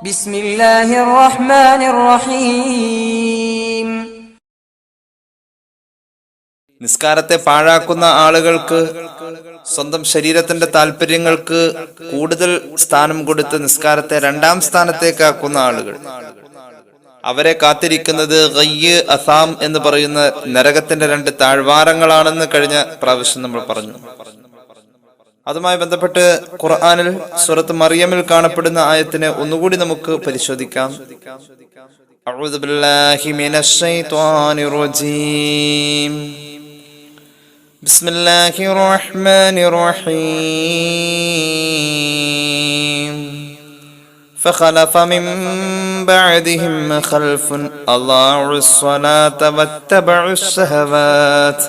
ബിസ്മില്ലാഹിർ റഹ്മാനിർ റഹീം നിസ്കാരത്തെ പാഴാക്കുന്ന ആളുകൾക്ക് സ്വന്തം ശരീരത്തിന്റെ താല്പര്യങ്ങൾക്ക് കൂടുതൽ സ്ഥാനം കൊടുത്ത് നിസ്കാരത്തെ രണ്ടാം സ്ഥാനത്തേക്കാക്കുന്ന ആളുകൾ. അവരെ കാത്തിരിക്കുന്നത് ഗയ്യ് അസാം എന്ന് പറയുന്ന നരകത്തിന്റെ രണ്ട് താഴ്വാരങ്ങളാണെന്ന് കഴിഞ്ഞ പ്രാവശ്യം നമ്മൾ പറഞ്ഞു. അതുമായി ബന്ധപ്പെട്ട് ഖുർആനിൽ സുറത്ത് മറിയമിൽ കാണപ്പെടുന്ന ആയത്തിനെ ഒന്നുകൂടി നമുക്ക് പരിശോധിക്കാം أعوذ بالله من الشيطان الرجيم بسم الله الرحمن الرحيم فخلف من بعدهم خلف أضاعوا الصلاة واتبعوا الشهوات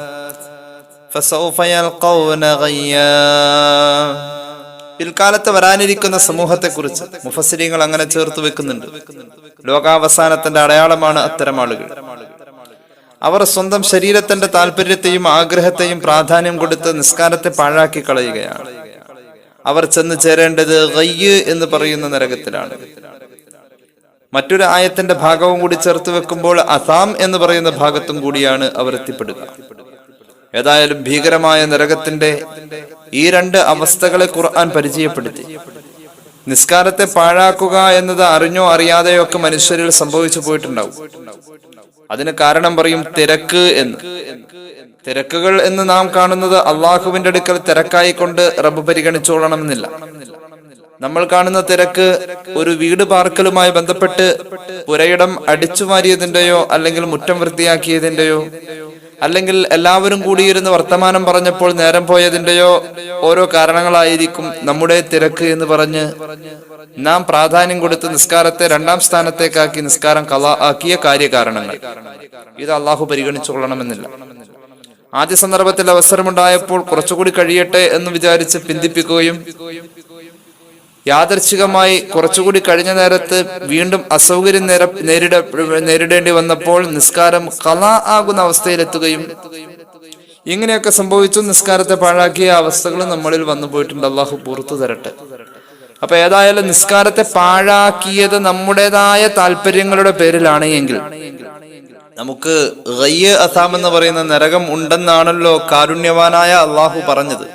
فسوف يلقون غيا പിൽക്കാലത്ത് വരാനിരിക്കുന്ന സമൂഹത്തെക്കുറിച്ച് മുഫസ്സിരിങ്ങൾ അങ്ങനെ ചേർത്ത് വെക്കുന്നുണ്ട് ലോകാവസാനത്തിന്റെ അടയാളമാണ് അത്തരം ആളുകൾ അവർ സ്വന്തം ശരീരത്തിന്റെ താല്പര്യത്തെയും ആഗ്രഹത്തെയും പ്രാധാന്യം കൊടുത്ത് നിസ്കാരത്തെ പാഴാക്കി കളയുകയാണ് അവർ ചെന്ന് ചേരേണ്ടത് ഗയ്യ് എന്ന് പറയുന്ന നരകത്തിലാണ് മറ്റൊരു ആയത്തിന്റെ ഭാഗവും കൂടി ചേർത്ത് വെക്കുമ്പോൾ അസാം എന്ന് പറയുന്ന ഭാഗത്തും കൂടിയാണ് അവർ എത്തിപ്പെടുക ഏതായാലും ഭീകരമായ നരകത്തിന്റെ ഈ രണ്ട് അവസ്ഥകളെ ഖുർആൻ പരിചയപ്പെടുത്തി. നിസ്കാരത്തെ പാഴാക്കുക എന്നത് അറിഞ്ഞോ അറിയാതെയോ ഒക്കെ മനുഷ്യരിൽ സംഭവിച്ചു പോയിട്ടുണ്ടാവും. അതിന് കാരണം പറയും തിരക്ക് എന്ന്. തിരക്കുകൾ എന്ന് നാം കാണുന്നത് അള്ളാഹുവിന്റെ അടുക്കൽ തിരക്കായിക്കൊണ്ട് റബ്ബ് പരിഗണിച്ചോളണമെന്നില്ല. നമ്മൾ കാണുന്ന തിരക്ക് ഒരു വീട് പാർക്കലുമായി ബന്ധപ്പെട്ട് പുരയിടം അടിച്ചു മാറിയതിന്റെയോ അല്ലെങ്കിൽ മുറ്റം വൃത്തിയാക്കിയതിന്റെയോ അല്ലെങ്കിൽ എല്ലാവരും കൂടിയിരുന്ന് വർത്തമാനം പറഞ്ഞപ്പോൾ നേരം പോയതിന്റെയോ ഓരോ കാരണങ്ങളായിരിക്കും നമ്മുടെ തിരക്ക് എന്ന് പറഞ്ഞ് നാം പ്രാധാന്യം കൊടുത്ത് നിസ്കാരത്തെ രണ്ടാം സ്ഥാനത്തേക്കാക്കി നിസ്കാരം കല ആക്കിയ കാര്യകാരണങ്ങൾ. ഇത് അള്ളാഹു പരിഗണിച്ചുകൊള്ളണമെന്നില്ല ആദ്യ സന്ദർഭത്തിൽ അവസരമുണ്ടായപ്പോൾ കുറച്ചുകൂടി കഴിയട്ടെ എന്ന് വിചാരിച്ച് പിന്തിപ്പിക്കുകയും യാദർച്ഛികമായി കുറച്ചുകൂടി കഴിഞ്ഞ നേരത്ത് വീണ്ടും അസൗകര്യം നേര നേരിട നേരിടേണ്ടി വന്നപ്പോൾ നിസ്കാരം കല ആകുന്ന അവസ്ഥയിലെത്തുകയും ഇങ്ങനെയൊക്കെ സംഭവിച്ചു. നിസ്കാരത്തെ പാഴാക്കിയ അവസ്ഥകൾ നമ്മളിൽ വന്നു പോയിട്ടുണ്ട്. അള്ളാഹു പുറത്തു തരട്ടെ. അപ്പൊ ഏതായാലും നിസ്കാരത്തെ പാഴാക്കിയത് നമ്മുടേതായ താല്പര്യങ്ങളുടെ പേരിലാണ് എങ്കിൽ. നമുക്ക് എന്ന് പറയുന്ന നരകം ഉണ്ടെന്നാണല്ലോ കാരുണ്യവാനായ അള്ളാഹു പറഞ്ഞത്.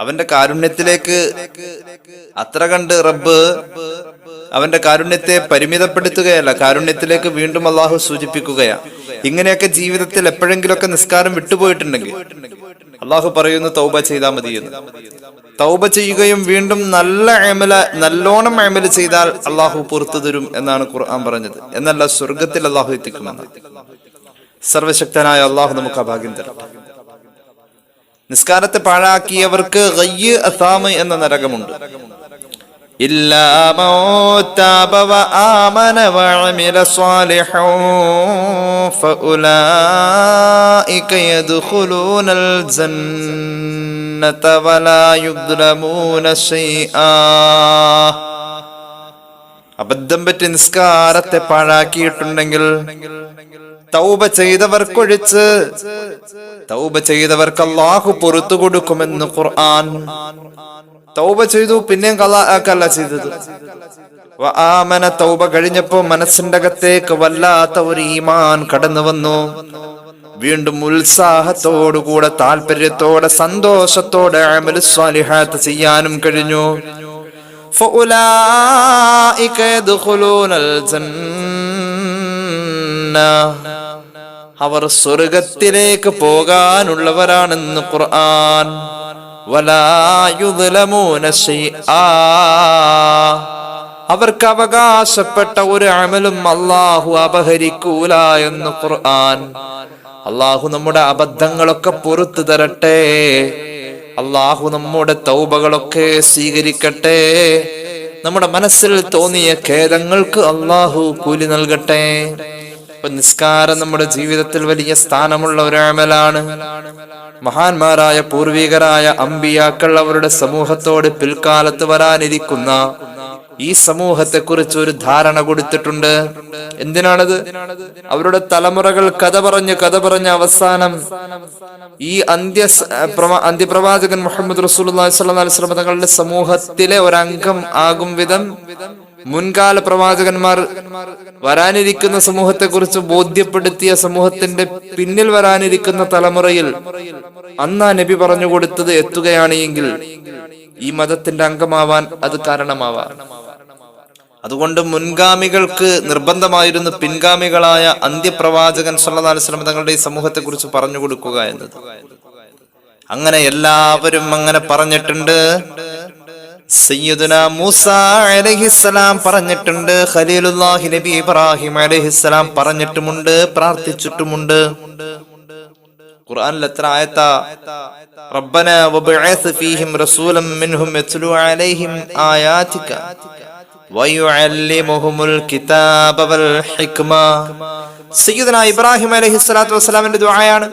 അവന്റെ കാരുണ്യത്തിലേക്ക് അത്ര കണ്ട് റബ്ബ് അവന്റെ കാരുണ്യത്തെ പരിമിതപ്പെടുത്തുകയല്ല കാരുണ്യത്തിലേക്ക് വീണ്ടും അള്ളാഹു സൂചിപ്പിക്കുകയാണ് ഇങ്ങനെയൊക്കെ ജീവിതത്തിൽ എപ്പോഴെങ്കിലുമൊക്കെ നിസ്കാരം വിട്ടുപോയിട്ടുണ്ടെങ്കിൽ അള്ളാഹു പറയുന്നു തൗബ ചെയ്താൽ മതിയെന്ന് തൗബ ചെയ്യുകയും വീണ്ടും നല്ല അമല നല്ലോണം അമല ചെയ്താൽ അള്ളാഹു പുറത്തു തരും എന്നാണ് ഖുർആൻ പറഞ്ഞത്. എന്നല്ല സ്വർഗത്തിൽ അള്ളാഹു എത്തിക്കുമെന്ന്. സർവശക്തനായ അള്ളാഹു നമുക്ക് ആ ഭാഗ്യം തരട്ടെ. നിസ്കാരത്തെ പാഴാക്കിയവർക്ക് റയ്യ് അസാമ് എന്ന നരകമുണ്ട്. അബദ്ധം പറ്റി നിസ്കാരത്തെ പാഴാക്കിയിട്ടുണ്ടെങ്കിൽ തൗബ ചെയ്തവർക്കൊഴിച്ച് തൗബ ചെയ്തവർക്ക് അള്ളാഹു പൊറുത്തു കൊടുക്കുമെന്ന് ഖുർആൻ. തൗബ ചെയ്തു പിന്നെയും കലാക്കല്ല ചെയ്തത്. ആമന തൗബ കഴിഞ്ഞപ്പോ മനസ്സിന്റെ അകത്തേക്ക് വല്ലാത്ത ഒരു ഈമാൻ കടന്നു വന്നു. വീണ്ടും ഉത്സാഹത്തോടുകൂടെ താല്പര്യത്തോടെ സന്തോഷത്തോടെ സ്വാലിഹാത്ത് ചെയ്യാനും കഴിഞ്ഞു. ഫഉലായിക യദ്ഖുലൂനൽ ജന്ന അവർ സ്വർഗത്തിലേക്ക് പോകാനുള്ളവരാണെന്ന് ഖുർആൻ. അവർക്ക് അവകാശപ്പെട്ട ഒരു അമലും അള്ളാഹു അപഹരിക്കൂല എന്ന് ഖുർആൻ. അള്ളാഹു നമ്മുടെ അബദ്ധങ്ങളൊക്കെ പുറത്തു തരട്ടെ. അള്ളാഹു നമ്മുടെ തൗബകളൊക്കെ സ്വീകരിക്കട്ടെ. നമ്മുടെ മനസ്സിൽ തോന്നിയ ഖേദങ്ങൾക്ക് അള്ളാഹു കൂലി നൽകട്ടെ. ഇപ്പൊ നിസ്കാരം നമ്മുടെ ജീവിതത്തിൽ വലിയ സ്ഥാനമുള്ള ഒരു അമലാണ് മഹാന്മാരായ പൂർവികരായ അമ്പിയാക്കൾ അവരുടെ സമൂഹത്തോട് പിൽക്കാലത്ത് വരാനിരിക്കുന്ന ഈ സമൂഹത്തെ കുറിച്ച് ഒരു ധാരണ കൊടുത്തിട്ടുണ്ട്. എന്തിനാണത്? അവരുടെ തലമുറകൾ കഥ പറഞ്ഞ് കഥ പറഞ്ഞ അവസാനം ഈ അന്ത്യ അന്ത്യപ്രവാചകൻ മുഹമ്മദ് റസൂൽ തങ്ങളുടെ സമൂഹത്തിലെ ഒരംഗം ആകും വിധം മുൻകാല പ്രവാചകന്മാർ വരാനിരിക്കുന്ന സമൂഹത്തെക്കുറിച്ച് ബോധ്യപ്പെടുത്തിയ സമൂഹത്തിന്റെ പിന്നിൽ വരാനിരിക്കുന്ന തലമുറയിൽ അന്ന് നബി പറഞ്ഞു കൊടുത്തത് എത്തുകയാണ് എങ്കിൽ ഈ മതത്തിന്റെ അംഗമാവാൻ അത് കാരണമാവാം. അതുകൊണ്ട് മുൻഗാമികൾക്ക് നിർബന്ധമായിരുന്നു പിൻഗാമികളായ അന്ത്യപ്രവാചകൻ വസല്ലം തങ്ങളുടെ ഈ സമൂഹത്തെ കുറിച്ച് പറഞ്ഞു കൊടുക്കുക എന്നത്. അങ്ങനെ എല്ലാവരും അങ്ങനെ പറഞ്ഞിട്ടുണ്ട്. സയ്യിദുന മൂസ അലഹിസ്സലാം പറഞ്ഞിട്ടുണ്ട് ഖലീലുല്ലാഹി നബി ഇബ്രാഹിം അലഹിസ്സലാം പറഞ്ഞിട്ടുമുണ്ട് പ്രാർത്ഥിച്ചിട്ടുമുണ്ട്. എത്ര ആയത്ത? ഫീഹിം റസൂലൻ മിൻഹും യത്ലു അലൈഹിം കിതാബ വൽ ഹിക്മ. ഇബ്രാഹിം അലൈഹിസ്സലാത്തു വസ്സലാമിന്റെ ദുആയാണ്.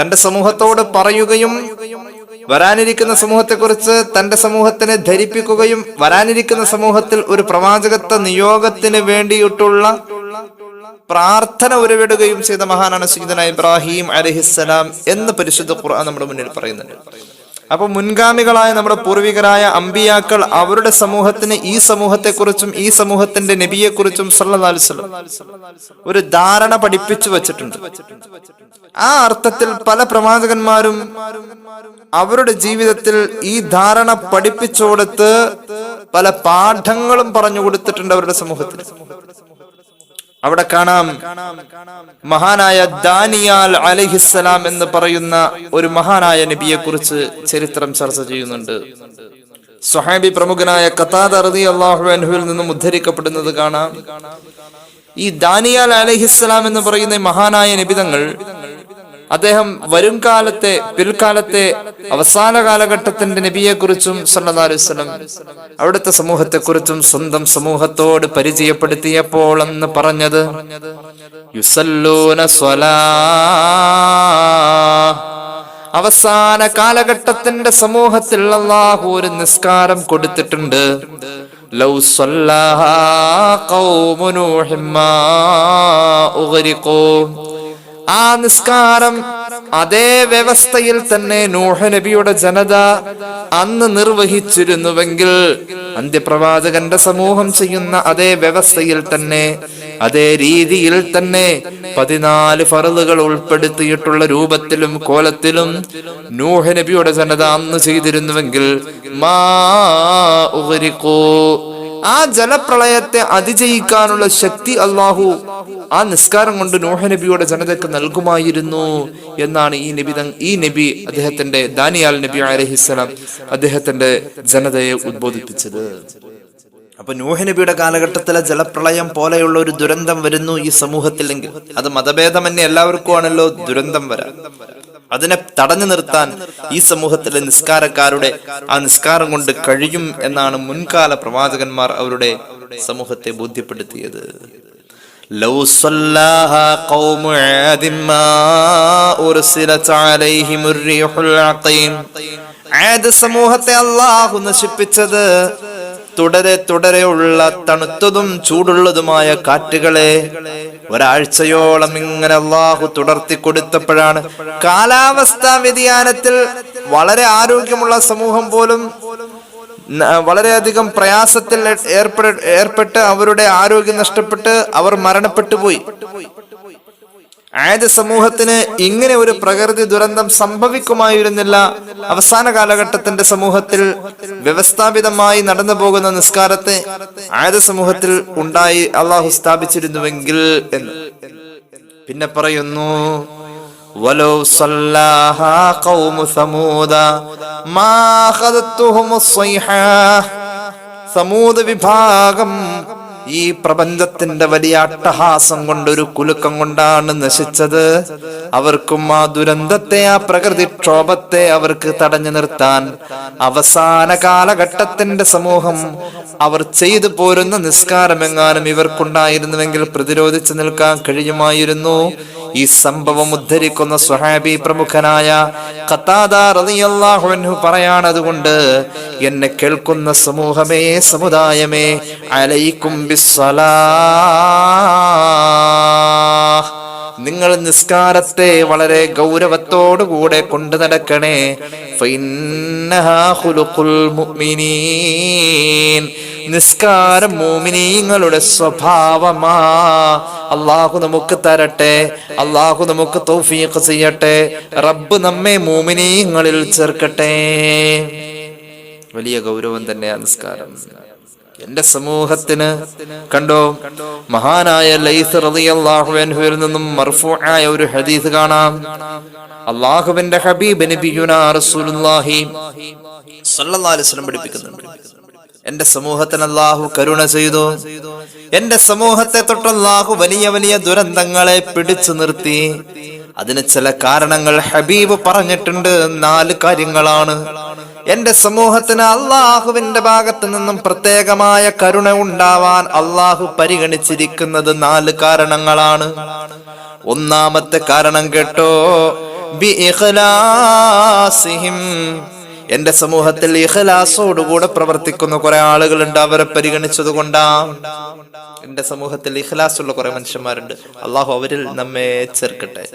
തന്റെ സമൂഹത്തോട് പറയുകയും വരാനിരിക്കുന്ന സമൂഹത്തെക്കുറിച്ച് തന്റെ സമൂഹത്തിനെ ധരിപ്പിക്കുകയും വരാനിരിക്കുന്ന സമൂഹത്തിൽ ഒരു പ്രവാചകത്വ നിയോഗത്തിന് വേണ്ടിയിട്ടുള്ള പ്രാർത്ഥന ഉരുവിടുകയും ചെയ്ത മഹാനാണ് സുജിതന ഇബ്രാഹിം അലഹിസ്സലാം എന്ന് പരിശുദ്ധ ഖുർആൻ നമ്മുടെ മുന്നിൽ പറയുന്നുണ്ട്. അപ്പൊ മുൻഗാമികളായ നമ്മുടെ പൂർവികരായ അമ്പിയാക്കൾ അവരുടെ സമൂഹത്തിന് ഈ സമൂഹത്തെക്കുറിച്ചും ഈ സമൂഹത്തിന്റെ നബിയെക്കുറിച്ചും വസല്ലം ഒരു ധാരണ പഠിപ്പിച്ചു വച്ചിട്ടുണ്ട്. ആ അർത്ഥത്തിൽ പല പ്രവാചകന്മാരും അവരുടെ ജീവിതത്തിൽ ഈ ധാരണ പഠിപ്പിച്ചു കൊടുത്ത് പല പാഠങ്ങളും പറഞ്ഞു കൊടുത്തിട്ടുണ്ട് അവരുടെ സമൂഹത്തിൽ. അവിടെ കാണാം മഹാനായ ദാനിയാൽ അലഹിസ്സലാം എന്ന് പറയുന്ന ഒരു മഹാനായ നബിയെ കുറിച്ച് ചരിത്രം ചർച്ച ചെയ്യുന്നുണ്ട്. സുഹാബി പ്രമുഖനായ കത്താദ് അറുതി അള്ളാഹു അൻഹുവിൽ നിന്നും ഉദ്ധരിക്കപ്പെടുന്നത് കാണാം. ഈ ദാനിയാൽ അലഹിസ്സലാം എന്ന് പറയുന്ന മഹാനായ നിബിതങ്ങൾ അദ്ദേഹം വരും കാലത്തെ പിൽക്കാലത്തെ അവസാന കാലഘട്ടത്തിന്റെ നബിയെ കുറിച്ചും സല്ലാസ്ലം അവിടുത്തെ സമൂഹത്തെ കുറിച്ചും സ്വന്തം സമൂഹത്തോട് പരിചയപ്പെടുത്തിയപ്പോൾ എന്ന് പറഞ്ഞത് യുസല്ലൂന അവസാന കാലഘട്ടത്തിന്റെ സമൂഹത്തിൽ അള്ളാഹു ഒരു നിസ്കാരം കൊടുത്തിട്ടുണ്ട്. ലൗ ആ നിസ്കാരം അതേ വ്യവസ്ഥയിൽ തന്നെ നൂഹ നബിയുടെ ജനത അന്ന് നിർവഹിച്ചിരുന്നുവെങ്കിൽ അന്ത്യപ്രവാചകന്റെ സമൂഹം ചെയ്യുന്ന അതേ വ്യവസ്ഥയിൽ തന്നെ അതേ രീതിയിൽ തന്നെ പതിനാല് ഫറലുകൾ ഉൾപ്പെടുത്തിയിട്ടുള്ള രൂപത്തിലും കോലത്തിലും നൂഹ നബിയുടെ ജനത അന്ന് ചെയ്തിരുന്നുവെങ്കിൽ മാ ആ ജലപ്രളയത്തെ അതിജയിക്കാനുള്ള ശക്തി അള്ളാഹു ആ നിസ്കാരം കൊണ്ട് നോഹ നബിയുടെ ജനതയ്ക്ക് നൽകുമായിരുന്നു എന്നാണ് ഈ നബി ഈ നബി അദ്ദേഹത്തിന്റെ ദാനിയാൽ നബി അലഹിസ്സലാം അദ്ദേഹത്തിന്റെ ജനതയെ ഉദ്ബോധിപ്പിച്ചത്. അപ്പൊ നൂഹനബിയുടെ കാലഘട്ടത്തിലെ ജലപ്രളയം പോലെയുള്ള ഒരു ദുരന്തം വരുന്നു ഈ സമൂഹത്തിലെങ്കിൽ. അത് മതഭേദമന്യേ എല്ലാവർക്കും ആണല്ലോ ദുരന്തം വരാം അതിനെ തടഞ്ഞു നിർത്താൻ ഈ സമൂഹത്തിലെ നിസ്കാരക്കാരുടെ ആ നിസ്കാരം കൊണ്ട് കഴിയും എന്നാണ് മുൻകാല പ്രവാചകന്മാർ അവരുടെ സമൂഹത്തെ ബോധ്യപ്പെടുത്തിയത്. സമൂഹത്തെ അല്ലാഹു നശിപ്പിച്ചത് തുടരെ തുടരെയുള്ള തണുത്തതും ചൂടുള്ളതുമായ കാറ്റുകളെ ഒരാഴ്ചയോളം ഇങ്ങനെ അള്ളാഹു തുടർത്തി കൊടുത്തപ്പോഴാണ് കാലാവസ്ഥാ വ്യതിയാനത്തിൽ വളരെ ആരോഗ്യമുള്ള സമൂഹം പോലും വളരെയധികം പ്രയാസത്തിൽ ഏർപ്പെട്ട് അവരുടെ ആരോഗ്യം നഷ്ടപ്പെട്ട് അവർ മരണപ്പെട്ടു പോയി. ആയത് സമൂഹത്തിന് ഇങ്ങനെ ഒരു പ്രകൃതി ദുരന്തം സംഭവിക്കുമായിരുന്നില്ല അവസാന കാലഘട്ടത്തിന്റെ സമൂഹത്തിൽ വ്യവസ്ഥാപിതമായി നടന്നു പോകുന്ന നിസ്കാരത്തെ ആയത് സമൂഹത്തിൽ ഉണ്ടായി അള്ളാഹു സ്ഥാപിച്ചിരുന്നുവെങ്കിൽ എന്ന് പിന്നെ പറയുന്നു ولو صلاها قوم ثمود ما أخذتهم الصيحة സമൂത് വിഭാഗം ഈ പ്രപഞ്ചത്തിന്റെ വലിയ അട്ടഹാസം കൊണ്ടൊരു കുലുക്കം കൊണ്ടാണ് നശിച്ചത്. അവർക്കും ആ ദുരന്തത്തെ ആ പ്രകൃതിക്ഷോഭത്തെ അവർക്ക് തടഞ്ഞു നിർത്താൻ അവസാന കാലഘട്ടത്തിന്റെ സമൂഹം അവർ ചെയ്തു പോരുന്ന നിസ്കാരമെങ്ങാനും ഇവർക്കുണ്ടായിരുന്നുവെങ്കിൽ പ്രതിരോധിച്ചു നിൽക്കാൻ കഴിയുമായിരുന്നു. ഈ സംഭവം ഉദ്ധരിക്കുന്ന സുഹാബി പ്രമുഖനായ റളിയല്ലാഹു അൻഹു പറയാണ് അതുകൊണ്ട് എന്നെ കേൾക്കുന്ന സമൂഹമേ സമുദായമേ അലൈക്കും ബിസ്സലാ. നിങ്ങൾ നിസ്കാരത്തെ വളരെ ഗൗരവത്തോടുകൂടെ കൊണ്ടു നടക്കണേ. നിസ്കാരം മോമിനീങ്ങളുടെ സ്വഭാവമാ. അള്ളാഹു നമുക്ക് തരട്ടെ അള്ളാഹു നമുക്ക് തൗഫീഖ് ചെയ്യട്ടെ റബ്ബ് നമ്മെ മോമിനീങ്ങളിൽ ചേർക്കട്ടെ. വലിയ ഗൗരവം തന്നെയാണ് നിസ്കാരം. എന്റെ സമൂഹത്തിന് കണ്ടോ മഹാനായ ലൈസ് റളിയല്ലാഹു അൻഹുവിൽ നിന്നും മർഫൂആയ ഒരു ഹദീസ് കാണാം. അള്ളാഹുവിന്റെ ഹബീബ് റസൂലുള്ളാഹി അലൈഹി വസല്ലം പഠിപ്പിക്കുന്നുണ്ട്. എന്റെ സമൂഹത്തിന് അള്ളാഹു കരുണ ചെയ്തു. എന്റെ സമൂഹത്തെ തൊട്ട് അള്ളാഹു വലിയ വലിയ ദുരന്തങ്ങളെ പിടിച്ചു നിർത്തി. അതിന് ചില കാരണങ്ങൾ ഹബീബ് പറഞ്ഞിട്ടുണ്ട്. നാല് കാര്യങ്ങളാണ്. എന്റെ സമൂഹത്തിന് അള്ളാഹുവിന്റെ ഭാഗത്ത് നിന്നും പ്രത്യേകമായ കരുണ ഉണ്ടാവാൻ അള്ളാഹു പരിഗണിച്ചിരിക്കുന്നത് നാല് കാരണങ്ങളാണ്. ഒന്നാമത്തെ കാരണം കേട്ടോ ബി എന്റെ സമൂഹത്തിൽ ഇഹ്ലാസോടുകൂടെ പ്രവർത്തിക്കുന്ന കുറെ ആളുകളുണ്ട് അവരെ പരിഗണിച്ചത് കൊണ്ടാ. എന്റെ സമൂഹത്തിൽ ഇഖ്ലാസുള്ള കുറെ മനുഷ്യന്മാരുണ്ട്. അള്ളാഹു അവരിൽ നമ്മെ ചേർക്കട്ടെ.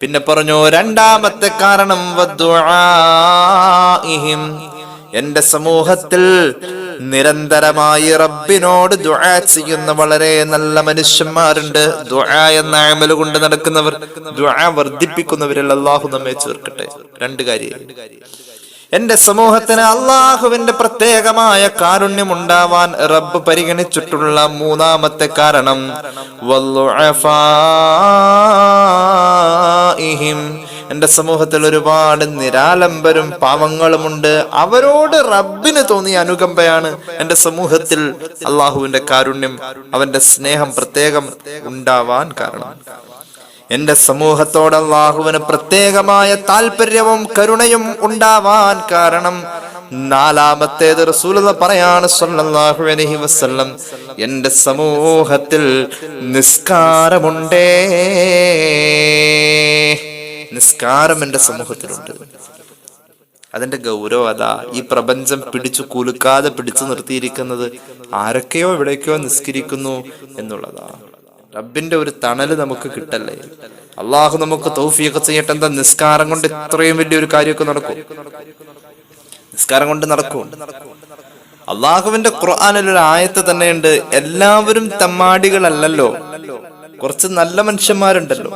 പിന്നെ പറഞ്ഞു രണ്ടാമത്തെ കാരണം. എന്റെ സമൂഹത്തിൽ നിരന്തരമായി റബ്ബിനോട് ദുആ ചെയ്യുന്ന വളരെ നല്ല മനുഷ്യന്മാരുണ്ട് ദുആ എന്ന അമൽ കൊണ്ട് നടക്കുന്നവർ ദുആ വർദ്ധിപ്പിക്കുന്നവരിൽ അള്ളാഹു നമ്മെ ചേർക്കട്ടെ രണ്ട് കാര്യം എന്റെ സമൂഹത്തിന് അള്ളാഹുവിന്റെ പ്രത്യേകമായ കാരുണ്യം ഉണ്ടാവാൻ റബ്ബ് പരിഗണിച്ചിട്ടുള്ള മൂന്നാമത്തെ കാരണം വല്ലുഅഫാഇഹിം. എന്റെ സമൂഹത്തിൽ ഒരുപാട് നിരാലംബരും പാവങ്ങളുമുണ്ട്. അവരോട് റബ്ബിന് തോന്നിയ അനുകമ്പയാണ് എന്റെ സമൂഹത്തിൽ അള്ളാഹുവിന്റെ കാരുണ്യം. അവന്റെ സ്നേഹം പ്രത്യേകം ഉണ്ടാവാൻ കാരണം. എന്റെ സമൂഹത്തോട് അള്ളാഹുവിന് പ്രത്യേകമായ താല്പര്യവും കരുണയും ഉണ്ടാവാൻ കാരണം. നാലാമത്തേത് റസൂലത പറയാണ് സല്ലല്ലാഹു അലൈഹി വസല്ലം. എന്റെ സമൂഹത്തിൽ നിസ്കാരമുണ്ടേ. നിസ്കാരം എന്റെ സമൂഹത്തിലുണ്ട്. അതിന്റെ ഗൗരവം അതാ. ഈ പ്രപഞ്ചം പിടിച്ചു കുലുക്കാതെ പിടിച്ചു നിർത്തിയിരിക്കുന്നത് ആരൊക്കെയോ എവിടേക്കോ നിസ്കരിക്കുന്നു എന്നുള്ളതാ. റബ്ബിന്റെ ഒരു തണൽ നമുക്ക് കിട്ടല്ലേ? അള്ളാഹു നമുക്ക് തൗഫിയൊക്കെ ചെയ്യട്ടെ. എന്താ നിസ്കാരം കൊണ്ട് ഇത്രയും വലിയൊരു കാര്യമൊക്കെ നടക്കും? നിസ്കാരം കൊണ്ട് നടക്കും. അള്ളാഹുവിന്റെ ഖുർആാനിൽ ഒരു ആയത്ത് തന്നെയുണ്ട് എല്ലാവരും തമ്മാടികളല്ലല്ലോ. കുറച്ച് നല്ല മനുഷ്യന്മാരുണ്ടല്ലോ.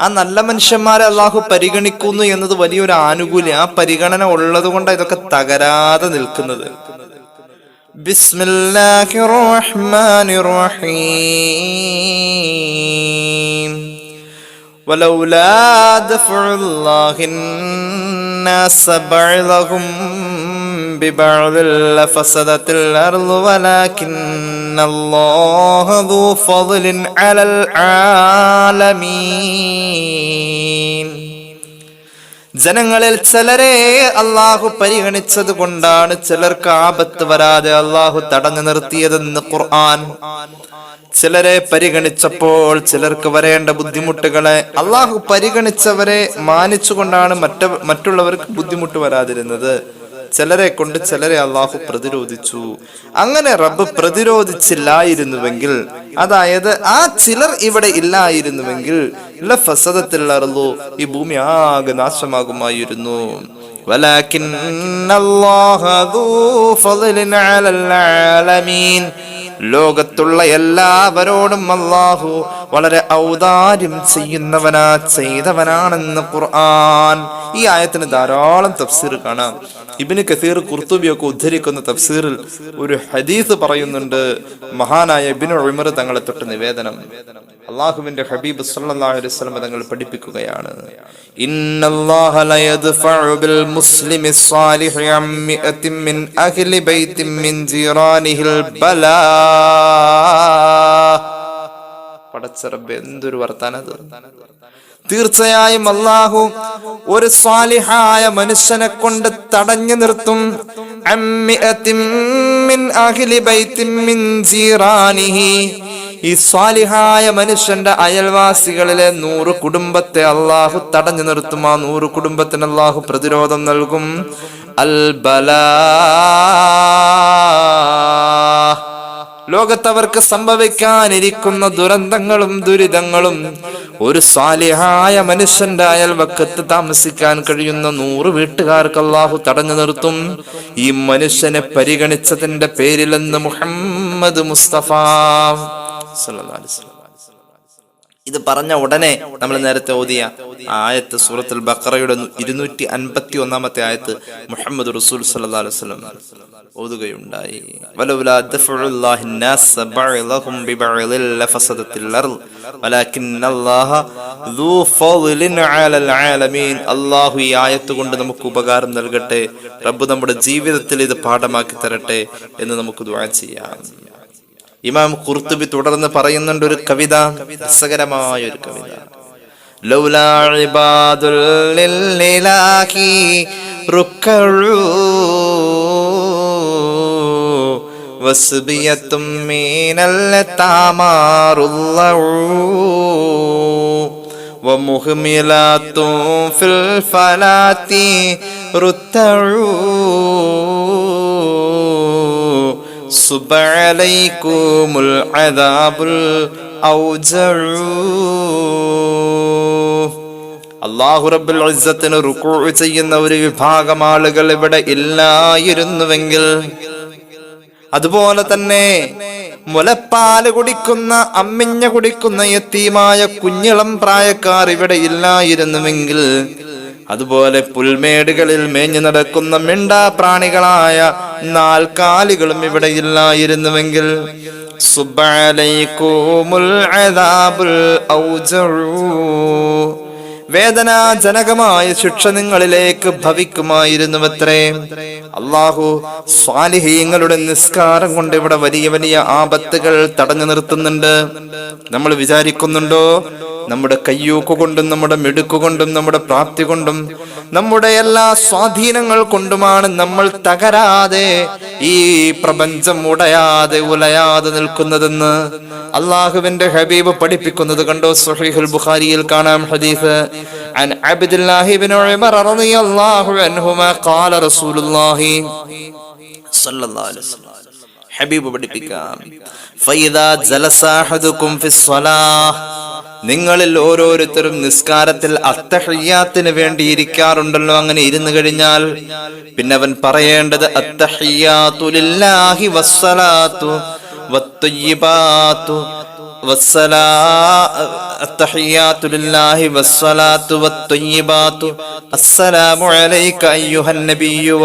ആ നല്ല മനുഷ്യന്മാരെ അള്ളാഹു പരിഗണിക്കുന്നു എന്നത് വലിയൊരു ആനുകൂല്യം. ആ പരിഗണന ഉള്ളത് കൊണ്ടാണ് ഇതൊക്കെ തകരാതെ നിൽക്കുന്നത്. ബിസ്മില്ലാഹിർ റഹ്മാനിർ റഹീം. ولولا دفع الله الناس بعضهم ببعض لفسدت الأرض ولكن الله ذو فضل على العالمين. ജനങ്ങളിൽ ചിലരെ അള്ളാഹു പരിഗണിച്ചത് കൊണ്ടാണ് ചിലർക്ക് ആപത്ത് വരാതെ അള്ളാഹു തടഞ്ഞു നിർത്തിയതെന്ന് ഖുർആൻ. ചിലരെ പരിഗണിച്ചപ്പോൾ ചിലർക്ക് വരേണ്ട ബുദ്ധിമുട്ടുകളെ അള്ളാഹു പരിഗണിച്ചവരെ മാനിച്ചുകൊണ്ടാണ് മറ്റ മറ്റുള്ളവർക്ക് ബുദ്ധിമുട്ട് വരാതിരുന്നത്. ചിലരെ കൊണ്ട് ചിലരെ അള്ളാഹു പ്രതിരോധിച്ചു. അങ്ങനെ റബ്ബ് പ്രതിരോധിച്ചില്ലായിരുന്നുവെങ്കിൽ അതായത് ആ ചിലർ ഇവിടെ ഇല്ലായിരുന്നുവെങ്കിൽ ഫസദത്തിലറലു ഈ ഭൂമി ആകെ നാശമാകുമായിരുന്നു. ലോകത്തുള്ള എല്ലാവരോടും അള്ളാഹു വളരെ ഔദാര്യം ചെയ്യുന്നവനാ ചെയ്തവനാണെന്ന് ഖുർആൻ. ഈ ആയത്തിന് ധാരാളം തഫ്സീർ കാണാം. ഇബിന് കസീർ കുർത്തുബിയൊക്കെ ഉദ്ധരിക്കുന്ന തഫ്സീറിൽ ഒരു ഹദീസ് പറയുന്നുണ്ട്. മഹാനായ ഇബിന് ഉമർ തങ്ങളെ തൊട്ട് നിവേദനം. അള്ളാഹുവിന്റെ ഹബീബ് വസല്ലം തങ്ങൾ പഠിപ്പിക്കുകയാണ്. പടച്ചറബ് എന്തൊരു വർത്താനത് തീർച്ചയായും അള്ളാഹു ഒരു സ്വാലിഹായ മനുഷ്യനെ കൊണ്ട് തടഞ്ഞു നിർത്തും. ഈ സ്വാലിഹായ മനുഷ്യന്റെ അയൽവാസികളിലെ നൂറ് കുടുംബത്തെ അള്ളാഹു തടഞ്ഞു നിർത്തും. ആ നൂറ് കുടുംബത്തിന് അള്ളാഹു പ്രതിരോധം നൽകും. അൽ ബലാ. ലോകത്തവർക്ക് സംഭവിക്കാനിരിക്കുന്ന ദുരന്തങ്ങളും ദുരിതങ്ങളും ഒരു സാലിഹായ മനുഷ്യന്റെ അയൽവക്കത്ത് താമസിക്കാൻ കഴിയുന്ന നൂറ് വീട്ടുകാർക്ക് അള്ളാഹു തടഞ്ഞു നിർത്തും ഈ മനുഷ്യനെ പരിഗണിച്ചതിന്റെ പേരിലെന്ന് മുഹമ്മദ് മുസ്തഫ സല്ലല്ലാഹു അലൈഹി വസല്ലം. ഇത് പറഞ്ഞ ഉടനെ നമ്മൾ നേരത്തെ ഓതിയ ആയത്ത് സൂറത്തുൽ ബക്കറയുടെ ഇരുന്നൂറ്റി അൻപത്തി ഒന്നാമത്തെ ആയത്ത് മുഹമ്മദ് റസൂൽ സല്ലാ ഓതുകയുണ്ടായി. ഈ ആയത്ത് കൊണ്ട് നമുക്ക് ഉപകാരം നൽകട്ടെ. റബ്ബ് നമ്മുടെ ജീവിതത്തിൽ ഇത് പാഠമാക്കി തരട്ടെ എന്ന് നമുക്ക് ദുആ ചെയ്യാം. ഇമാം ഖുർത്തുബി തുടർന്ന് പറയുന്നുണ്ട് ഒരു കവിത രസകരമായ ഒരു കവിത ലൗലാ ഇബാദുൽ ലില്ലാഹി റുക്കഉ വസ്ബിയത്തും മീനൽ താമാറുല്ലഉ ومهملات في الفلاة رتعوا صب عليكم العذاب الأوجع അള്ളാഹു റബ്ബുൽ ഇസ്സത്തിന് റുക്കൂ ചെയ്യുന്ന ഒരു വിഭാഗം ആളുകൾ ഇവിടെ ഇല്ലായിരുന്നുവെങ്കിൽ അതുപോലെ തന്നെ മുലപ്പാല് കുടിക്കുന്ന അമ്മിഞ്ഞ കുടിക്കുന്ന യത്തീമായ കുഞ്ഞിളം പ്രായക്കാർ ഇവിടെ ഇല്ലായിരുന്നുവെങ്കിൽ അതുപോലെ പുൽമേടുകളിൽ മേഞ്ഞു നടക്കുന്ന മിണ്ടാ പ്രാണികളായ നാൽക്കാലികളും ഇവിടെ ഇല്ലായിരുന്നുവെങ്കിൽ ഔജഉ. വേദനാജനകമായ ശിക്ഷ നിങ്ങളിലേക്ക് ഭവിക്കുമായിരുന്നുവത്രേ. അള്ളാഹു സ്വാലിഹീങ്ങളുടെ നിസ്കാരം കൊണ്ട് ഇവിടെ വലിയ വലിയ ആപത്തുകൾ തടഞ്ഞു നിർത്തുന്നുണ്ട്. നമ്മൾ വിചാരിക്കുന്നുണ്ടോ? നമ്മുടെ കയ്യൂക്കുകൊണ്ടും നമ്മുടെ മെടുക്കുകൊണ്ടും നമ്മുടെ പ്രാപ്തി കൊണ്ടും നമ്മുടെ എല്ലാ സ്വാധീനങ്ങൾ കൊണ്ടുമാണ് നമ്മൾ തകരാതെ ഈ പ്രപഞ്ചം ഉടയാതെ ഉലയാതെ നിൽക്കുന്നതെന്ന് അള്ളാഹുവിന്റെ ഹബീബ് പഠിപ്പിക്കുന്നത് കണ്ടോ സുഹൈഹുൽ ബുഖാരിയിൽ കാണാം ഹദീസ് عن عبد الله بن عمر رضي الله عنهما قال رسول الله صلى الله عليه وسلم ഹബീബ് പഠിപ്പിക്കാം ഫൈദാ ജലസ അഹദുക്കും ഫിസ്സലാഹ് നിങ്ങളിൽ ഓരോരുത്തരും നിസ്കാരത്തിൽ അത്തഹയ്യാത്തിന് വേണ്ടി ഇരിക്കാറുണ്ടല്ലോ അങ്ങനെ ഇരുന്നു കഴിഞ്ഞാൽ പിന്നെ അവൻ പറയേണ്ടത് അത്തഹയ്യാത്തുലില്ലാഹി വസ്സലാത്തു വത്തുയ്യിബാത്തു അസ്സലാമു അലൈക നബിയു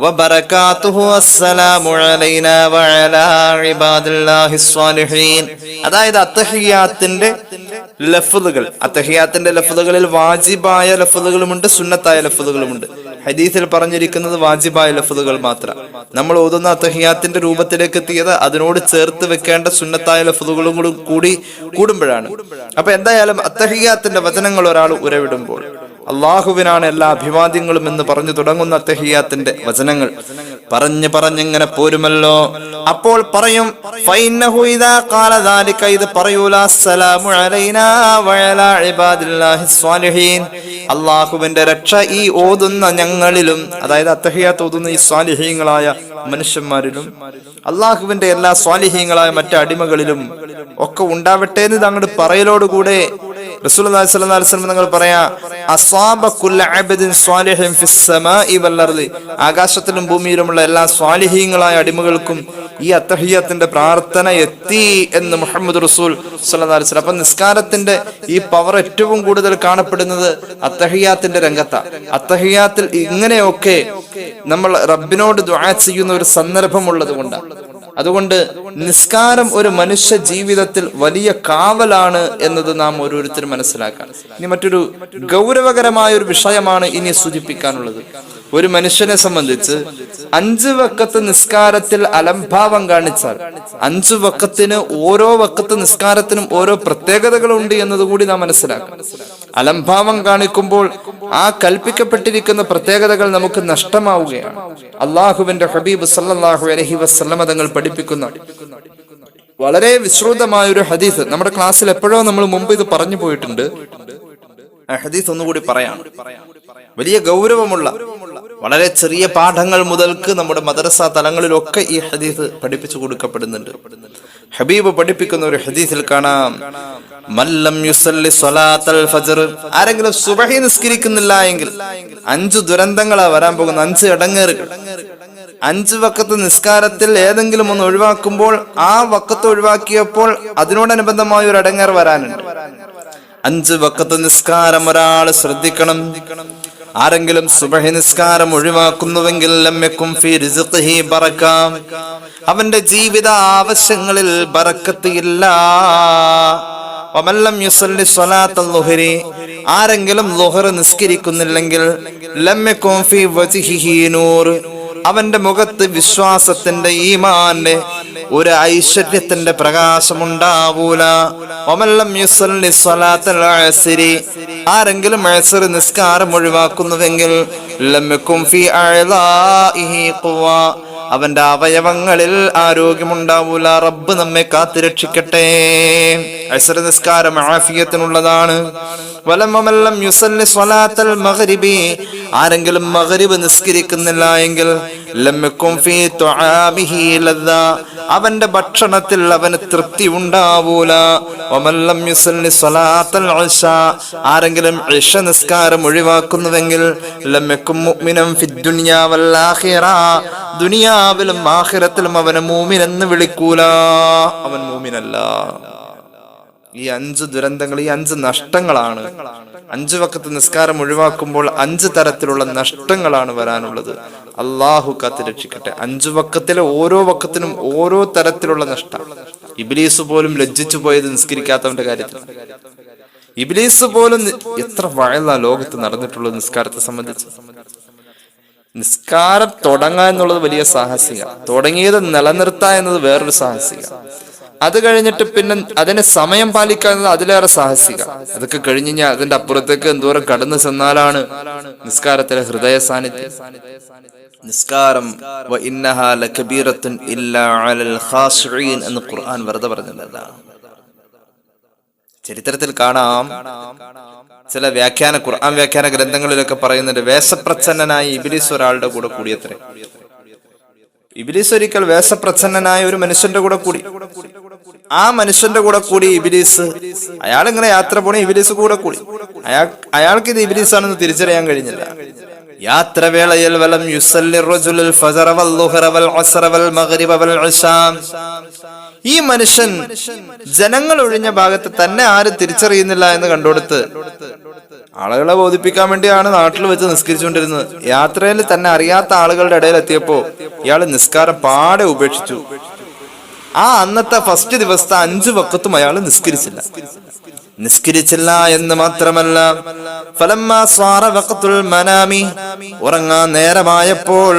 السلام عليك أيها النبي ورحمة الله وبركاته السلام علينا وعلى عباد الله الصالحين അതായത് അത്തഹിയാത്തിന്റെ ലഫ്ലുകൾ അത്തഹിയാത്തിന്റെ ലഫ്ലുകളിൽ വാജിബായ ലഫ്ലുകളുമുണ്ട് സുന്നത്തായ ലഫ്ലുകളുമുണ്ട് ഹദീസിൽ പറഞ്ഞിരിക്കുന്നത് വാജിബായ ലഫ്ലുകൾ മാത്രം നമ്മൾ ഓതുന്ന അത്തഹിയാത്തിന്റെ രൂപത്തിലേക്ക് എത്തിയത് അതിനോട് ചേർത്ത് വെക്കേണ്ട സുന്നത്തായ ലഫ്ലുകളും കൂടി കൂടി കൂടുമ്പോഴാണ് അപ്പൊ എന്തായാലും അത്തഹിയാത്തിന്റെ വചനങ്ങൾ ഒരാൾ ഉരവിടുമ്പോൾ അള്ളാഹുവിനാണ് എല്ലാ അഭിവാദ്യങ്ങളും എന്ന് പറഞ്ഞു തുടങ്ങുന്ന തെഹിയാത്തിന്റെ വചനങ്ങൾ. പറഞ്ഞു പറഞ്ഞിങ്ങനെ പോരുമല്ലോ. അപ്പോൾ പറയും അള്ളാഹുവിന്റെ രക്ഷ ഈ ഓതുന്ന ഞങ്ങളിലും അതായത് അത്തഹിയാത്ത് ഓതുന്ന ഈ സ്വാലിഹീങ്ങളായ മനുഷ്യന്മാരിലും അള്ളാഹുവിന്റെ എല്ലാ സ്വാലിഹീങ്ങളായ മറ്റു അടിമകളിലും ഒക്കെ ഉണ്ടാവട്ടെ എന്ന് താങ്കൾ പറയലോടുകൂടെ അലൈഹി നിങ്ങൾ പറയാ ആകാശത്തിലും ഭൂമിയിലുമുള്ള എല്ലാ സ്വാലിഹീങ്ങളായ അടിമകൾക്കും ഈ അത്തഹിയത്തിന്റെ പ്രാർത്ഥന എത്തി എന്ന് മുഹമ്മദ് റസൂൽ അലൈഹി അപ്പൊ നിസ്കാരത്തിന്റെ ഈ പവർ ഏറ്റവും കൂടുതൽ കാണപ്പെടുന്നത് അത്തഹിയാത്തിന്റെ രംഗത്താ. അത്തഹിയാത്തിൽ ഇങ്ങനെയൊക്കെ നമ്മൾ റബ്ബിനോട് ദുആ ചെയ്യുന്ന ഒരു സന്ദർഭമുള്ളത് കൊണ്ടാണ് അതുകൊണ്ട് നിസ്കാരം ഒരു മനുഷ്യ ജീവിതത്തിൽ വലിയ കാവലാണ് എന്നത് നാം ഓരോരുത്തരും മനസ്സിലാക്കാം ഇനി മറ്റൊരു ഗൗരവകരമായ ഒരു വിഷയമാണ് ഇനി സൂചിപ്പിക്കാനുള്ളത്. ഒരു മനുഷ്യനെ സംബന്ധിച്ച് അഞ്ചു വക്കത്ത് നിസ്കാരത്തിൽ അലംഭാവം കാണിച്ചാൽ അഞ്ചു വക്കത്തിന് ഓരോ വക്കത്ത് നിസ്കാരത്തിനും ഓരോ പ്രത്യേകതകളുണ്ട് എന്നതുകൂടി നാം മനസ്സിലാക്കണം. അലംഭാവം കാണിക്കുമ്പോൾ ആ കൽപ്പിക്കപ്പെട്ടിരിക്കുന്ന പ്രത്യേകതകൾ നമുക്ക് നഷ്ടമാവുകയാണ്. അള്ളാഹുവിന്റെ ഹബീബ് സല്ലാഹു അലഹി വസല്ലമ തങ്ങൾ പഠിപ്പിക്കുന്ന വളരെ വിശ്രുതമായ ഒരു ഹദീസ്. നമ്മുടെ ക്ലാസ്സിൽ എപ്പോഴോ നമ്മൾ മുമ്പ് ഇത് പറഞ്ഞു പോയിട്ടുണ്ട്. ഹദീസ് ഒന്നുകൂടി പറയാം. വലിയ ഗൗരവമുള്ള വളരെ ചെറിയ പാഠങ്ങൾ മുതൽക്ക് നമ്മുടെ മദ്രസ തലങ്ങളിലൊക്കെ ഈ ഹദീസ് പഠിപ്പിച്ചു കൊടുക്കപ്പെടുന്നുണ്ട്. ഹബീബ് പഠിപ്പിക്കുന്ന ഒരു ഹദീസിൽ കാണാം. മല്ലം യുസല്ലി സ്വലാത്തൽ ഫജ്ർ. ആരെങ്കിലും സുബഹി നിസ്കരിക്കുന്നില്ല എങ്കിൽ അഞ്ചു ദുരന്തങ്ങളാ വരാൻ പോകുന്ന അഞ്ച് ഇടങ്ങേറുകൾ. അഞ്ച് വക്കത്ത് നിസ്കാരത്തിൽ ഏതെങ്കിലും ഒന്ന് ഒഴിവാക്കുമ്പോൾ ആ വക്കത്ത് ഒഴിവാക്കിയപ്പോൾ അതിനോടനുബന്ധമായ ഒരു ഇടങ്ങേർ വരാനുണ്ട്. അഞ്ച് വക്കത്ത് നിസ്കാരം ഒരാൾ ശ്രദ്ധിക്കണം. ആരെങ്കിലും സുബഹി നിസ്കാരം ഒഴിവാക്കുന്നുവെങ്കിൽ ലമ്യക്കും ഫി റിസ്ഖിഹി ബറക്ക. അവന്റെ ജീവിത ആവശ്യങ്ങളിൽ ബറക്കത്തില്ല വമല്ലം യുസല്ലി സ്വലാത്തൽ ളുഹരി ആരെങ്കിലും ളുഹർ നിസ്കരിക്കുന്നില്ലെങ്കിൽ ലമ്യക്കും ഫി വജ്ഹിഹി നൂർ. അവന്റെ മുഖത്ത് വിശ്വാസത്തിന്റെ ഈമാന്റെ ഒരു ഐശ്വര്യത്തിന്റെ പ്രകാശമുണ്ടാവൂല. ആരെങ്കിലും അസ്ർ നിസ്കാരം ഒഴിവാക്കുന്നുവെങ്കിൽ ലമ്മിക്കും ഫി ഖുവ. അവന്റെ അവയവങ്ങളിൽ ആരോഗ്യമുണ്ടാവൂല. റബ്ബ് നമ്മെ കാത്തുരക്ഷിക്കട്ടെ അസ്ർ നിസ്കാരം ആഫിയത്തിനുള്ളതാണ്. വലമമല്ലം യുസല്ലി സ്വലാത്തൽ മഗ്രിബി. ആരെങ്കിലും മഗ്രിബ് നിസ്കരിക്കുന്നില്ല എങ്കിൽ അവന്റെ ഭക്ഷണത്തിൽ അവന് തൃപ്തി ഉണ്ടാവൂല. ആരെങ്കിലും ഇഷ നിസ്കാരം ഒഴിവാക്കുന്നുവെങ്കിൽ ദുനിയാ ദുനിയാവിലും ആഹിരത്തിലും അവനെ മൂമിൻ എന്ന് വിളിക്കൂല. അവൻ മൂമിനല്ല. ഈ അഞ്ച് ദുരന്തങ്ങൾ ഈ അഞ്ച് നഷ്ടങ്ങളാണ്. അഞ്ചു വക്കത്ത് നിസ്കാരം ഒഴിവാക്കുമ്പോൾ അഞ്ച് തരത്തിലുള്ള നഷ്ടങ്ങളാണ് വരാനുള്ളത്. അള്ളാഹു കാത്ത് രക്ഷിക്കട്ടെ. അഞ്ചു വക്കത്തിലെ ഓരോ വക്കത്തിനും ഓരോ തരത്തിലുള്ള നഷ്ടം. ഇബിലീസ് പോലും ലജ്ജിച്ചു പോയത് നിസ്കരിക്കാത്തവന്റെ കാര്യത്തിൽ ഇബിലീസ് പോലും എത്ര വയലാ ലോകത്ത് നടന്നിട്ടുള്ളത് നിസ്കാരത്തെ സംബന്ധിച്ച്? നിസ്കാരം തുടങ്ങുക എന്നുള്ളത് വലിയ സാഹസിക. തുടങ്ങിയത് നിലനിർത്തുക എന്നത് വേറൊരു സാഹസിക. അത് കഴിഞ്ഞിട്ട് പിന്നെ അതിന് സമയം പാലിക്കുക എന്നത് അതിലേറെ സാഹസിക. അതൊക്കെ കഴിഞ്ഞ് കഴിഞ്ഞാൽ അതിന്റെ അപ്പുറത്തേക്ക് എന്തോരം കടന്നു ചെന്നാലാണ് നിസ്കാരത്തിലെ ഹൃദയ സാന്നിധ്യം. നിസ്കാരം എന്ന് ഖുർആൻ വെറുതെ പറഞ്ഞതല്ല ചരിത്രത്തിൽ കാണാം. ചില വ്യാഖ്യാന ഖുർആൻ വ്യാഖ്യാന ഗ്രന്ഥങ്ങളിലൊക്കെ പറയുന്നുണ്ട് വേഷപ്രച്ഛന്നനായ ഇബിലിസ് ഒരാളുടെ കൂടെ കൂടിയത്രേ. ഇബിലിസ് ഒരിക്കൽ വേഷപ്രച്ഛന്നനായ ഒരു മനുഷ്യന്റെ കൂടെ കൂടി. ആ മനുഷ്യന്റെ കൂടെ കൂടി ഇബിലിസ് അയാൾ ഇങ്ങനെ യാത്ര പോണേ ഇബിലിസ് കൂടെ കൂടി. അയാൾ അയാൾക്ക് ഇത് ഇബിലിസ് ആണെന്ന് തിരിച്ചറിയാൻ കഴിഞ്ഞില്ല. യാത്രവേളയിൽ വലം യുസല്ലി റജുലുൽ ഫജറ വൽ ളുഹറ വൽ അസ്റ വൽ മഗ്രിബ വൽ ഇശാ ഈ മനുഷ്യൻ ജനങ്ങൾ ഒഴിഞ്ഞ ഭാഗത്ത് തന്നെ ആരും തിരിച്ചറിയുന്നില്ല എന്ന് കണ്ടുകൊടുത്ത് ആളുകളെ ബോധിപ്പിക്കാൻ വേണ്ടിയാണ് നാട്ടിൽ വെച്ച് നിസ്കരിച്ചുകൊണ്ടിരുന്നത്. യാത്രയിൽ തന്നെ അറിയാത്ത ആളുകളുടെ ഇടയിൽ എത്തിയപ്പോ ഇയാൾ നിസ്കാരം പാടെ ഉപേക്ഷിച്ചു. ആ അന്നത്തെ ഫസ്റ്റ് ദിവസത്തെ അഞ്ചു വക്കത്തും അയാൾ നിസ്കരിച്ചില്ല. നിസ്കരിച്ചില്ല എന്ന് മാത്രമല്ല മനാമി ഉറങ്ങാൻ നേരമായപ്പോൾ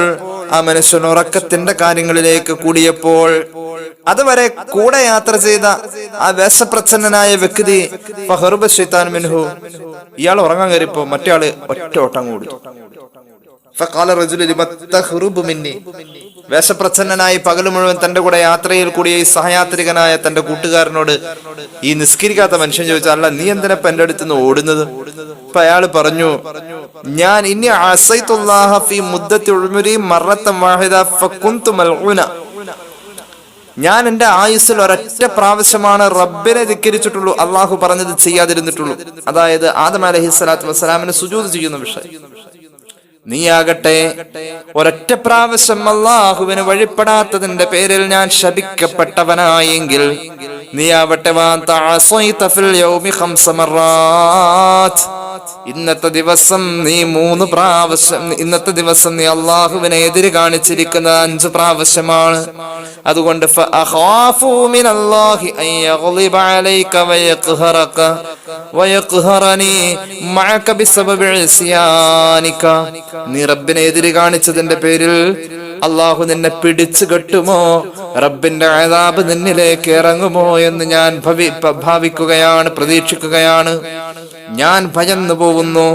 ആ മനുഷ്യൻ ഉറക്കത്തിന്റെ കാര്യങ്ങളിലേക്ക് കൂടിയപ്പോൾ അതുവരെ കൂടെ യാത്ര ചെയ്ത ആ വേഷപ്രച്ഛന്നനായ വ്യക്തി ഫഹറുബ മിൻഹു ഇയാൾ ഉറങ്ങാൻ കയറിയപ്പോ മറ്റേ ആൾ ഒറ്റ ഓട്ടം കൂടി. വേഷപ്രച്ഛന്നനായി പകൽ മുഴുവൻ തന്റെ കൂടെ യാത്രയിൽ കൂടിയ ഈ സഹയാത്രികനായ തന്റെ കൂട്ടുകാരനോട് ഈ നിസ്കരിക്കാത്ത മനുഷ്യൻ ചോദിച്ചാൽ അല്ല നീ എന്തിനാ എന്റെ അടുത്ത് നിന്ന് ഓടുന്നത്? അപ്പൊ അയാൾ പറഞ്ഞു ഞാൻ ഇനി ഫീ മുദ്ദത്തി വാഹിദ ഞാൻ എന്റെ ആയുസ്സിൽ ഒരൊറ്റ പ്രാവശ്യമാണ് റബ്ബിനെ ധിക്കരിച്ചിട്ടുള്ളൂ അള്ളാഹു പറഞ്ഞത് ചെയ്യാതിരുന്നിട്ടുള്ളൂ. അതായത് ആദം അലഹി സ്വലാത്തു വസ്സലാമിന് സുജൂത് ചെയ്യുന്ന വിഷയം. നീയാകട്ടെ. ഒരൊറ്റ പ്രാവശ്യം അള്ളാഹുവിന് വഴിപ്പെടാത്തതിന്റെ പേരിൽ ഞാൻ ശപിക്കപ്പെട്ടവനായെങ്കിൽ നീയാവട്ടെ. ഇന്നത്തെ ദിവസം നീ മൂന്ന് പ്രാവശ്യം ഇന്നത്തെ ദിവസം നീ അള്ളാഹുവിനെ എതിര് കാണിച്ചിരിക്കുന്ന അഞ്ച് പ്രാവശ്യമാണ് അതുകൊണ്ട് നീ റബ്ബിനെ എതിര് കാണിച്ചതിന്റെ പേരിൽ അള്ളാഹു നിന്നെ പിടിച്ചു കെട്ടുമോ? റബ്ബിന്റെ അതാബ് നിന്നിലേക്ക് ഇറങ്ങുമോ എന്ന് ഞാൻ ഭവി ഭാവിക്കുകയാണ് പ്രതീക്ഷിക്കുകയാണ്. ഞാൻ ഭയന്നു പോകുന്നു.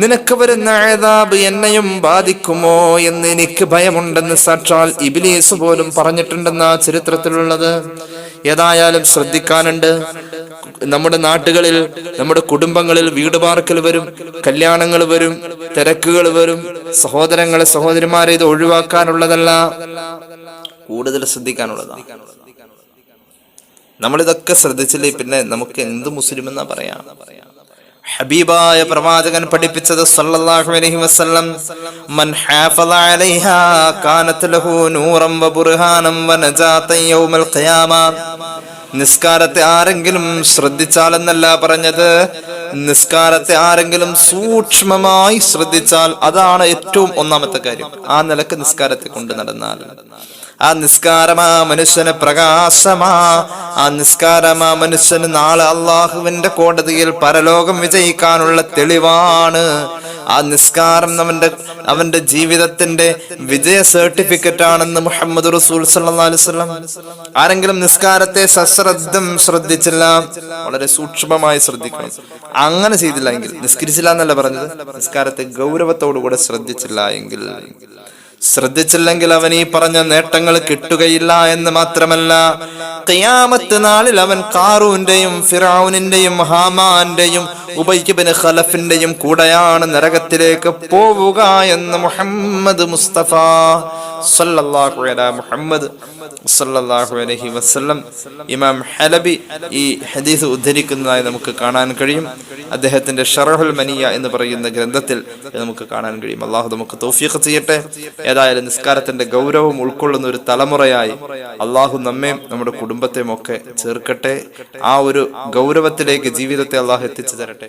നിനക്ക് വരുന്ന ഏതാബ് എന്നെയും ബാധിക്കുമോ എന്ന് എനിക്ക് ഭയമുണ്ടെന്ന് സാക്ഷാൽ ഇബിലീസ് പോലും പറഞ്ഞിട്ടുണ്ടെന്ന ചരിത്രത്തിലുള്ളത്. ഏതായാലും ശ്രദ്ധിക്കാനുണ്ട്. നമ്മുടെ നാട്ടുകളിൽ നമ്മുടെ കുടുംബങ്ങളിൽ വീട് പാർക്കൽ വരും കല്യാണങ്ങൾ വരും തിരക്കുകൾ വരും സഹോദരങ്ങളെ സഹോദരിമാരെ ഇത് ഒഴിവാക്കാനുള്ളതല്ല. കൂടുതൽ ശ്രദ്ധിക്കാനുള്ളതാണ്. നമ്മളിതൊക്കെ ശ്രദ്ധിച്ചില്ലേ പിന്നെ നമുക്ക് എന്ത് മുസ്ലിം എന്നാ പറയാ? ഹബീബായ പ്രവാചകൻ പഠിപ്പിച്ചത് സല്ലല്ലാഹു അലൈഹി വസല്ലം. മൻ ഹാഫള അലൈഹാ കാനത് ലഹു നൂറം വ ബുർഹാനം വ യൗമൽ ഖിയാമ. നിസ്കാരത്തെ ആരെങ്കിലും ശ്രദ്ധിച്ചാലെന്നല്ല പറഞ്ഞത്. നിസ്കാരത്തെ ആരെങ്കിലും സൂക്ഷ്മമായി ശ്രദ്ധിച്ചാൽ അതാണ് ഏറ്റവും ഒന്നാമത്തെ കാര്യം. ആ നിലയ്ക്ക് നിസ്കാരത്തെ കൊണ്ട് നടന്നാൽ. ആ നിസ്കാരമാ മനുഷ്യന് പ്രകാശമാ. ആ നിസ്കാരമാ മനുഷ്യന് നാളെ അള്ളാഹുവിന്റെ കോടതിയിൽ പരലോകം വിജയിക്കാനുള്ള തെളിവാണ്. ആ നിസ്കാരം അവന്റെ അവന്റെ ജീവിതത്തിന്റെ വിജയ സർട്ടിഫിക്കറ്റ് ആണെന്ന് മുഹമ്മദ് റസൂൽ വസല്ലം ആരെങ്കിലും നിസ്കാരത്തെ സശ്രദ്ധം ശ്രദ്ധിച്ചില്ല വളരെ സൂക്ഷ്മമായി ശ്രദ്ധിക്കണം. അങ്ങനെ ചെയ്തില്ല എങ്കിൽ നിസ്കരിച്ചില്ല എന്നല്ല പറഞ്ഞത്. നിസ്കാരത്തെ ഗൗരവത്തോടുകൂടെ ശ്രദ്ധിച്ചില്ല എങ്കിൽ ശ്രദ്ധിച്ചില്ലെങ്കിൽ അവൻ ഈ പറഞ്ഞ നേട്ടങ്ങൾ കിട്ടുകയില്ല എന്ന് മാത്രമല്ല തെയ്യാമത്ത് നാളിൽ അവൻ കാറൂന്റെയും ഫിറാവുനിന്റെയും ഹാമാന്റെയും ഉബയ്യബിന് ഖലഫിന്റെയും കൂടെയാണ് നരകത്തിലേക്ക് പോവുക എന്ന് മുഹമ്മദ് മുസ്തഫ സല്ലല്ലാഹു മുഹമ്മദ് സല്ലല്ലാഹു അലൈഹി വസല്ലം. ഇമാം ഹലബി ഈ ഹദീസ് ഉദ്ധരിക്കുന്നതായി നമുക്ക് കാണാൻ കഴിയും. അദ്ദേഹത്തിന്റെ ഷറഹുൽ മനിയ എന്ന് പറയുന്ന ഗ്രന്ഥത്തിൽ നമുക്ക് കാണാൻ കഴിയും. അള്ളാഹു നമുക്ക് തൗഫീഖ് ചെയ്യട്ടെ. ഏതായാലും നിസ്കാരത്തിന്റെ ഗൗരവം ഉൾക്കൊള്ളുന്ന ഒരു തലമുറയായി അള്ളാഹു നമ്മയും നമ്മുടെ കുടുംബത്തെയും ഒക്കെ ചേർക്കട്ടെ. ആ ഒരു ഗൗരവത്തിലേക്ക് ജീവിതത്തെ അള്ളാഹു എത്തിച്ചു തരട്ടെ.